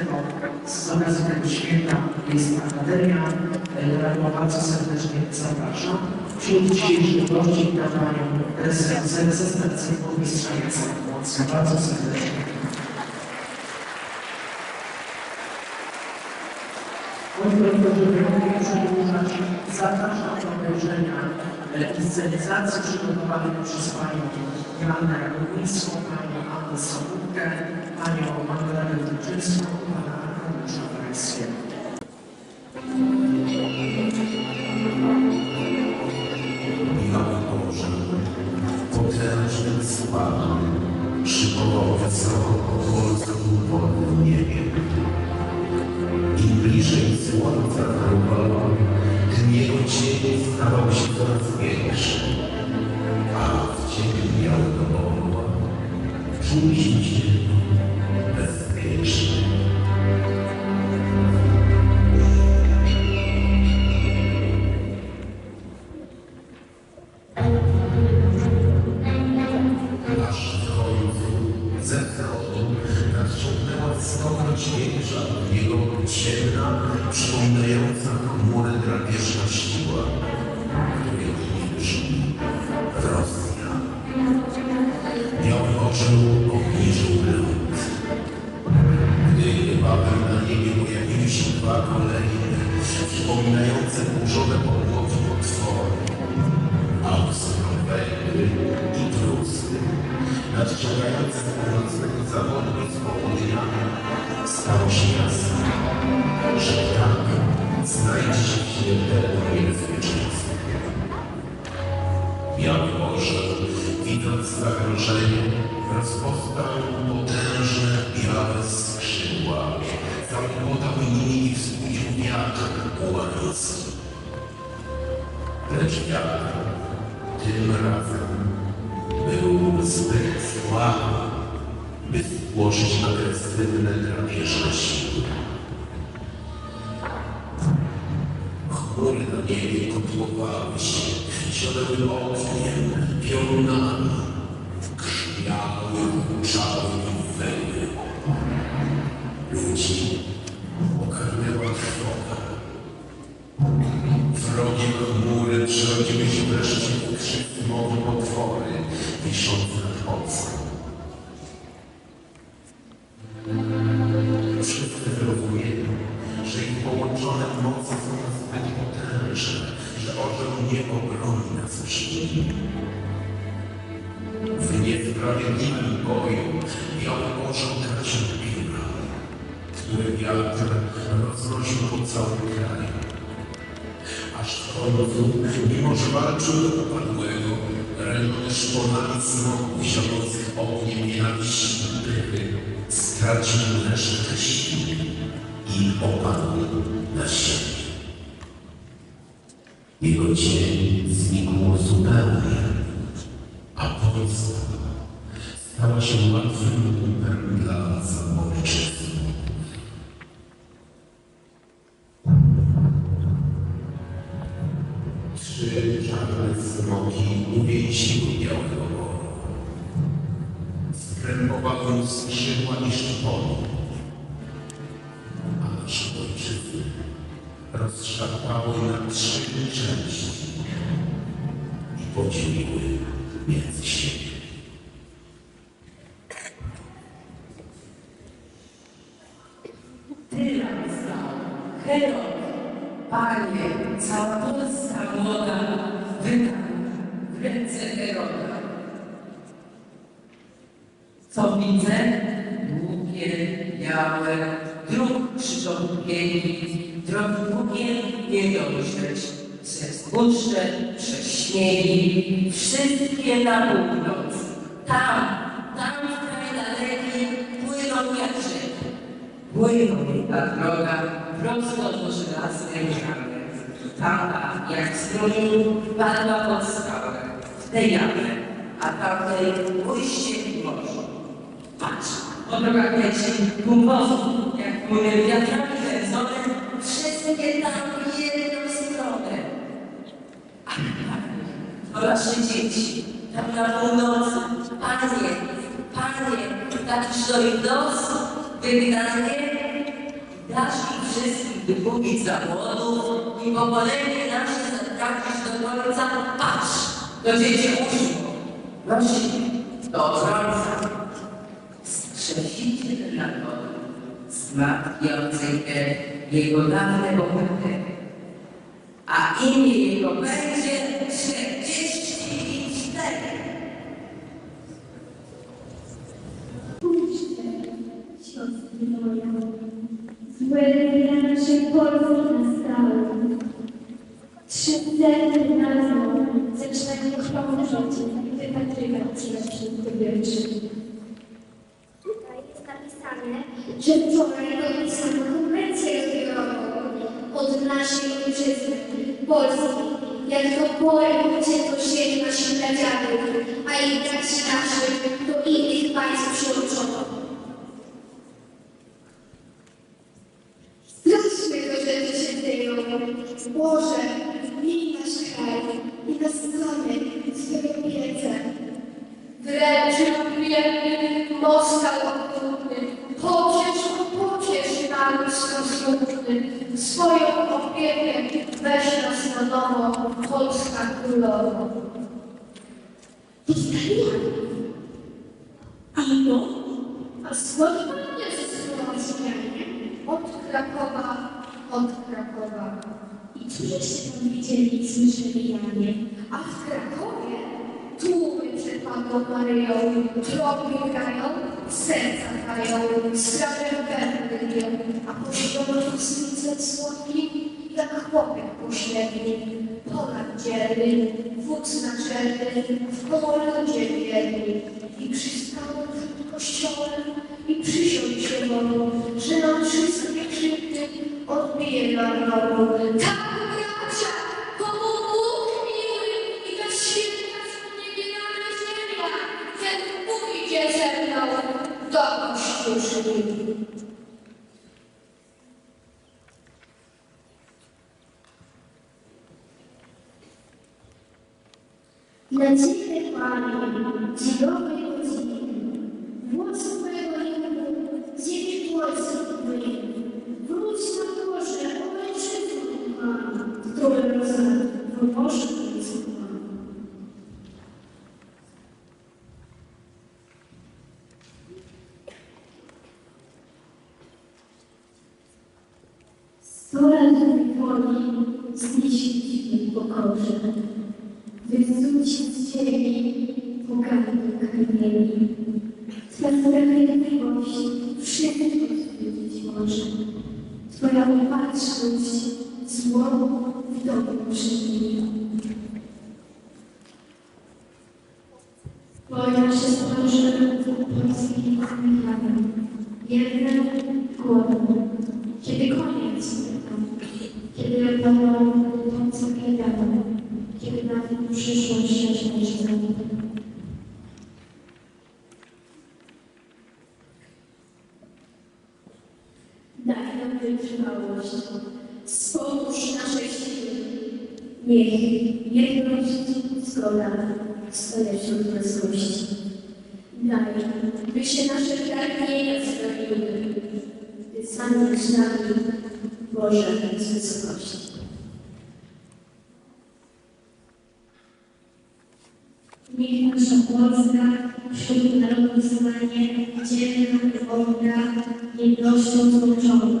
tego, z okazji tego święta jest Akademia. E, Ja bardzo serdecznie zapraszam. Wśród dzisiejszych gości witam Panią zastępcę burmistrza Jacek Mocka. Bardzo serdecznie. Przedłużać, zapraszam do obejrzenia e, inscenizacji przygotowanej przez Panią Joannę Rogowicką, Panią Annę Sobótkę, Panią Magdalenę Wilczyńską i Pana Arkadiusza Wajskiego. Miał Boże, potężnym sławem, przywołał wysoko dwa kolejne, przypominające burzowe podłogi potwory. Austro-Węgry i Prusy, nadciągające z północnego zawodu z południa, się jasne, że tak znajdzie się w śmiertelnym niebezpieczeństwie. Biały Orzeł, widząc zagrożenie, rozpostał potężne białe skrzydła, zamknął nimi i wzbudził wiatr ułański. Lecz wiatr tym razem był zbyt słaby, by spłoszyć agresywne drapieżne siły. Chmury na niebie kotłowały się, zionęły ogniem, piorunami, krwiały, huczały. Ludzi okarnęła trwoga. Wrogie chmury przerodziły się wreszcie w krzywowe potwory, wiszące nad ocean. Upadłego, rękome szponami smoków ziojących ogniem nienawiści i pychy, stracił resztę sił i opadł na ziemię. Jego cień znikł zupełnie, a Polska stała się łatwym łupem dla zabójczyzny. Smoki uwięziły białego orła. Skrępowały mu skrzydła i szpony. A nasze ojczyzny rozszarpały na trzy części i podzieliły między siebie. Tyran stał, Herod, Panie, cała Polska młoda wydana w ręce Heroda. Co widzę? Długie, białe, dróg krzyżowkieli, drogi długie nie dojrzeć. Przez puszcze, przez śniegi, wszystkie na północ. Tam, tam w kraj daleki płyną jak rzeki. Płyną ta droga prosto do żelaznej bramy. Tamta, jak strumień, padła pod skałę, w tej jamie, a tamtej morzu. Patrz, leci pół wozu, jak płynie wiatrami kręcone, wszystkie tam w jedną stronę. A to nasze dzieci, tam na północy, Panie, Panie, taki stoi los, wygnanie, dasz im wszystkim wykupić zawodów i pokolenie nasze zatracić do końca. Patrz, to dziecię uszło. Prosimy, do ojca. Skrzesiciel narodu, zmartwiącej jego dawne bohatery. A imię jego będzie 44. Pójdźcie, siostry moja, złe się Polski nastały. Trzy ceny nazwą zaczynają krążyć i wypatrywać lepszych kobiety. Tutaj jest napisane, że wczoraj podpisano konwencję zbiorową od naszej ojczyzny, Polski. Jak swoją opiekę weź nas na nowo, Polska królowa. Ano, a skąd pan jest Słowacjanie? Od Krakowa, od Krakowa. I cóżeście tam widzieli, słyszeli, Janie? A w Krakowie tłumy przed Panną Maryją, tropy grają, serca grają, strażem bębny środku słońce słodki, jak chłopiec pośredni, Polak dzielny, wódz naczelny, w polodzie wierni. I przystanął przed kościołem i przysiął się wolą, że nam wszystkie krzywdy odbije narodu. Tak, bracia, komu Dla Ciebie, Panie, dzielowej godziny, włos Twojego języku, ziemi Polski Twojej, wróć na Boże, o ojczyznu, Panie, które rozum, bo Boże Pan. Sto lat woli znieśliśmy w pokorze, wszystko zwiedzić może. Twoja opatrzność zło w domu przyjmie. Twoja przestąży polski zmieniamy. Jeden głową. Kiedy koniec kiedy będą będące kajdany, kiedy na przyszłość się zamknie. Daj nam wytrwałość, spójrz naszej siły. Niech jedność, zgoda stoją wśród wesołości. Daj, by się nasze pragnienia spełniły, by sam z nami, Boże, z wysokości. Niech nasza Polska wśród narodów stanie dzielna, wolna, jednością złączona.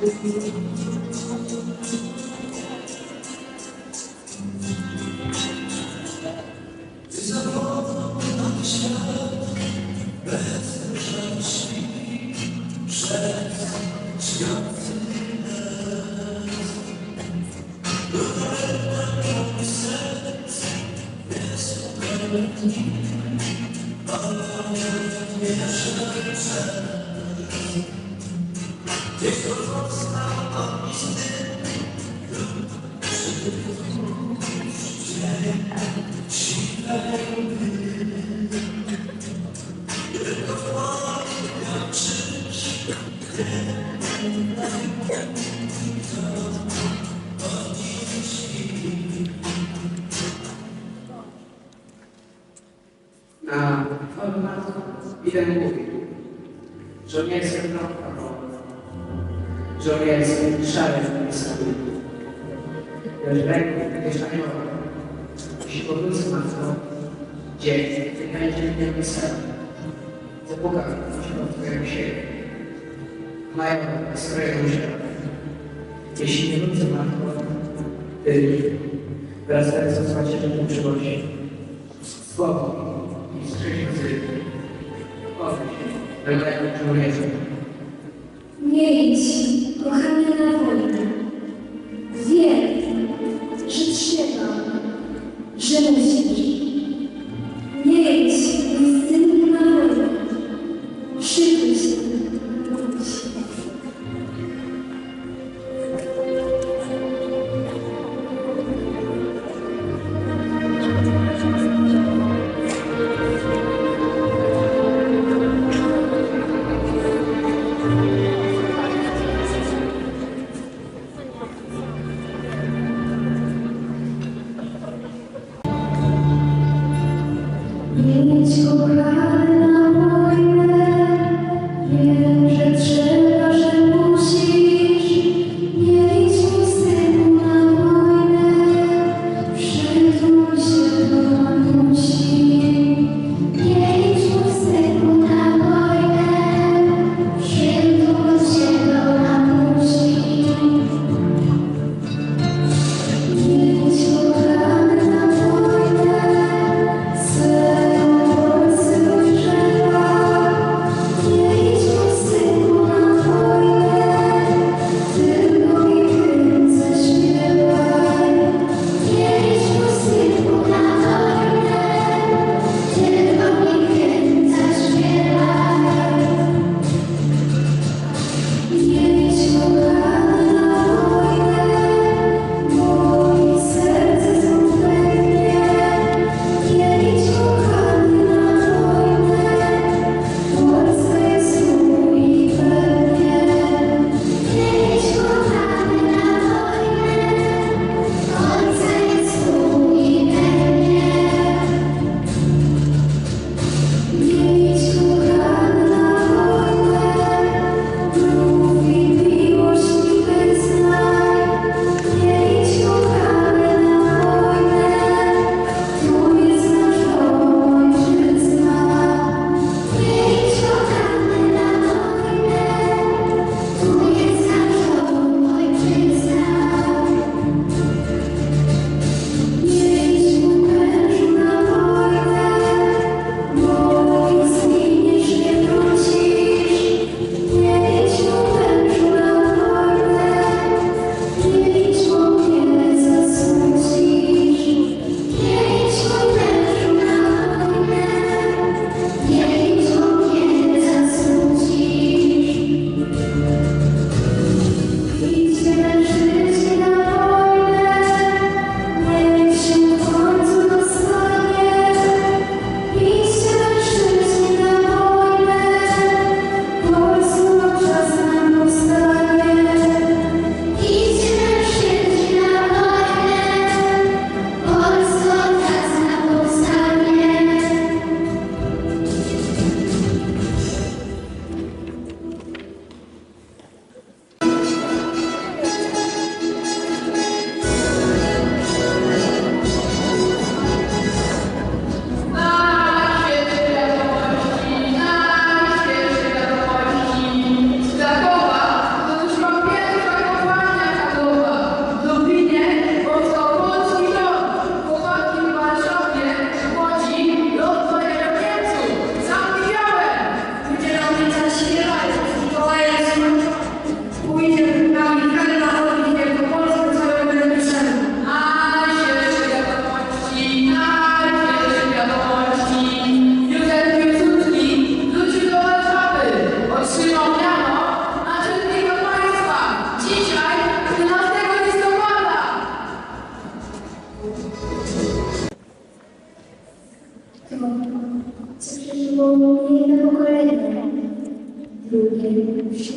Thank you. Na format ile mówił, że nie jestem proroką, że nie jestem szarym niesamowitym, lecz będę mieszaniowa. Jeśli powrócę matką, dzień nie będzie mnie niesamowitym zapuka w środku jak się mają swoje. Jeśli nie widzę Matko, Ty, wraz z Macierzyną przychodzi. Słowo i skrzydłcy. Powiedz, drogę człowieku. Nie idź, kochanie, na wojnę. Wiem, że trzeba, że musisz.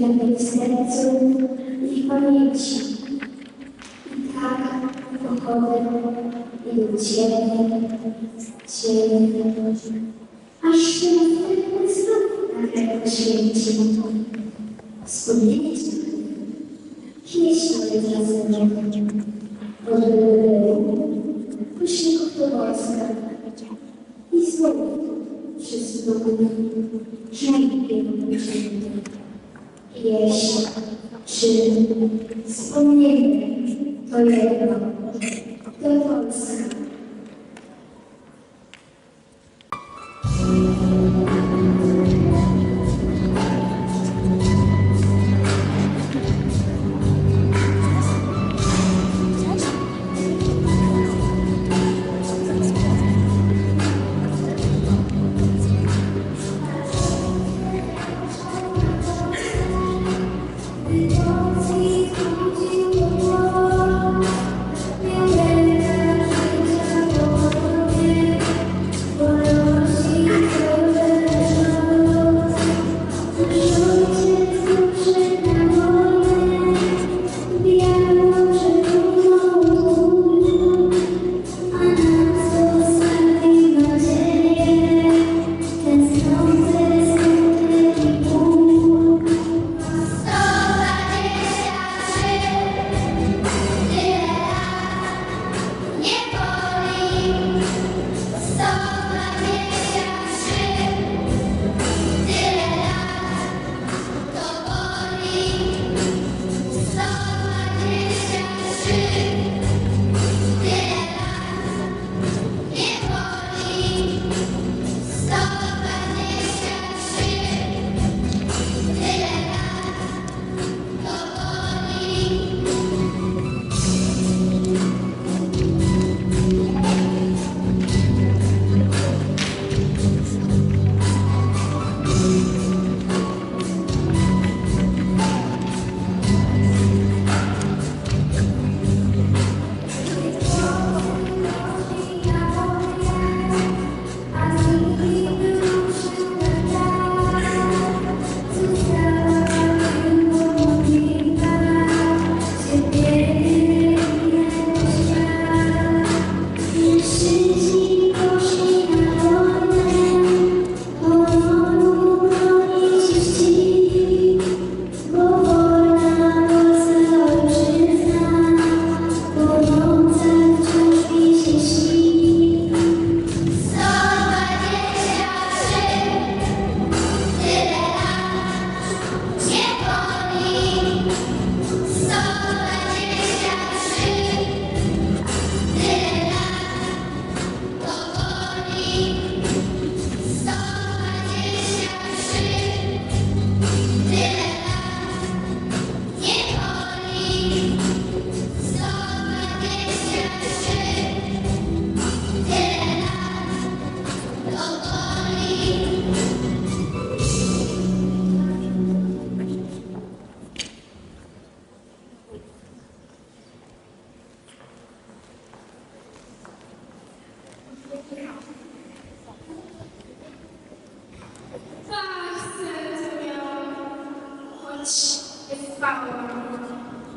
can I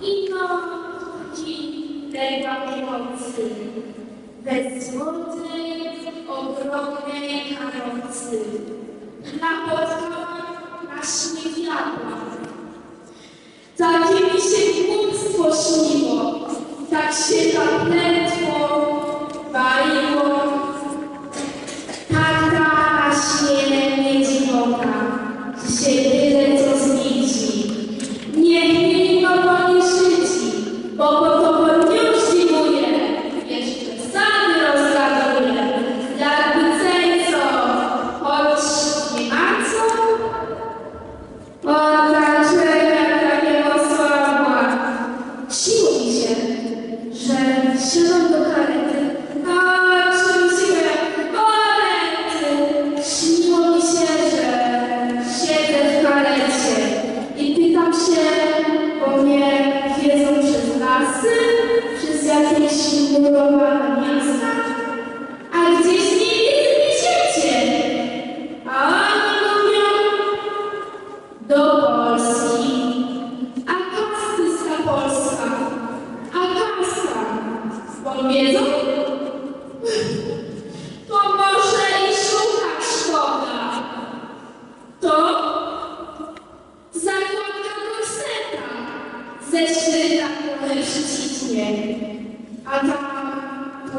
Ino ci najważniejszy, bez złotej, ogromnej karocy. Napotkałam na śniewiadła. Takie mi się głupstwo śniło, tak się tak zapletło, baj so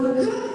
நமக்கு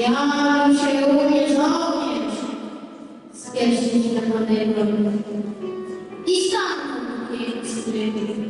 Ja mam się również żołnierz z pierwszych na mojej I sam piękny.